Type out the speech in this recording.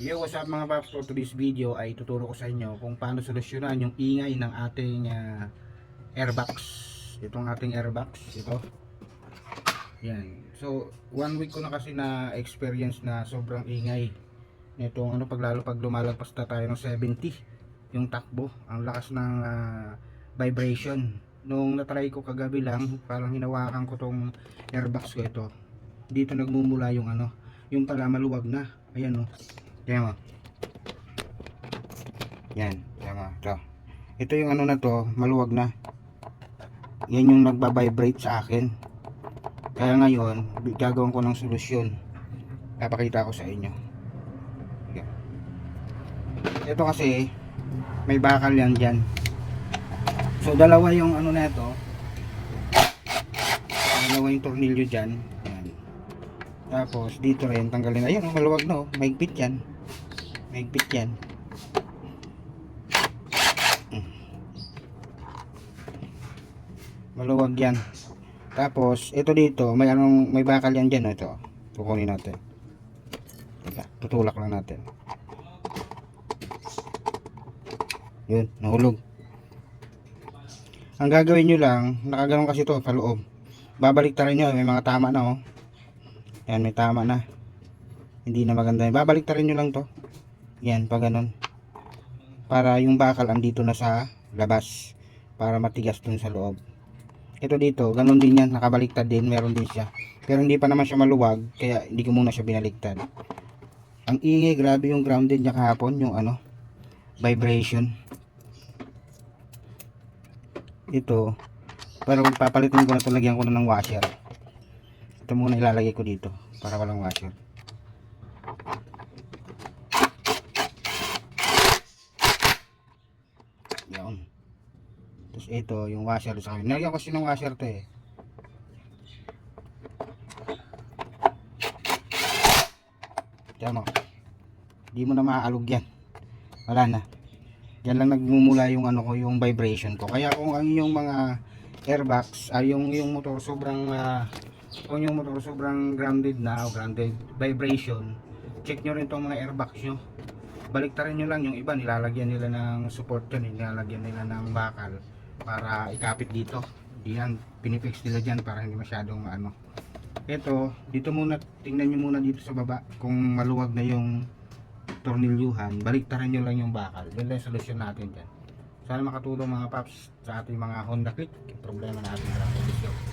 Yo, what's up mga paps? For today's video ay tuturo ko sa inyo kung paano solusyonan yung ingay ng ating ah, airbox. Itong ating airbox, ito. Yan. So, one week ko na kasi na experience na sobrang ingay. Nitong ano pag lalo pag lumalagpas na tayo ng 70 yung takbo, ang lakas ng ah, vibration. Nung natry ko kagabi lang, parang hinawakan ko tong airbox ko ito. Dito nagmumula yung ano, yung pala maluwag na. Ayan oh. Yan mo. Yan. Yan mo. Ito. Ito yung ano na to, maluwag na. Yan yung nagbabibrate sa akin. Kaya ngayon, gagawin ko ng solusyon. Papakita ko sa inyo. Yan. Ito kasi, may bakal yan dyan. So, dalawa yung ano na ito. Dalawa yung tornilyo dyan. Tapos, dito rin, tanggalin. Ayun, oh, maluwag na oh. Maigpit yan. Maigpit yan. Maluwag yan. Tapos, ito dito, may anong, may bakal yan dyan. oh, Ito, kukunin natin. Teka, tutulak lang natin. Yun, nahulog. Ang gagawin nyo lang, nakaganon kasi to sa loob. Babalik rin nyo, may mga tama na oh. Yan, may tama na. Hindi na maganda. Babalik rin nyo lang to. Yan, pag ganun. Para yung bakal andito na sa labas. Para matigas dun sa loob. Ito dito, ganun din yan. Nakabaliktad din, meron din siya. Pero hindi pa naman siya maluwag, kaya hindi ko muna siya binaliktad. Ang ingay, grabe yung grounded niya kahapon, yung ano, vibration. Ito, pero papalitin ko na ito, lagyan ko na ng washer. Ito muna ilalagay ko dito, para walang washer. Yan. Tapos ito, yung washer sa akin. Nalagyan ko siya ng washer to eh. Diyan mo. Di mo na maaalog yan. Wala na. Diyan lang nagmumula yung ano ko, yung vibration ko. Kaya kung ang yung mga airbox, ay yung yung motor sobrang ah, kung yung motor sobrang grounded na o grounded vibration, check nyo rin tong mga airbox nyo. Baliktarin nyo lang yung iba, nilalagyan nila ng support yun, nilalagyan nila ng bakal para ikapit dito. Diyan, pinifix nila dyan para hindi masyadong ano. Ito, dito muna, tingnan nyo muna dito sa baba kung maluwag na yung tornilyuhan, baliktaran nyo lang yung bakal. Yun lang solusyon natin dyan. Sana makatulong mga paps sa ating mga Honda Click. Problema natin sa kondisyon.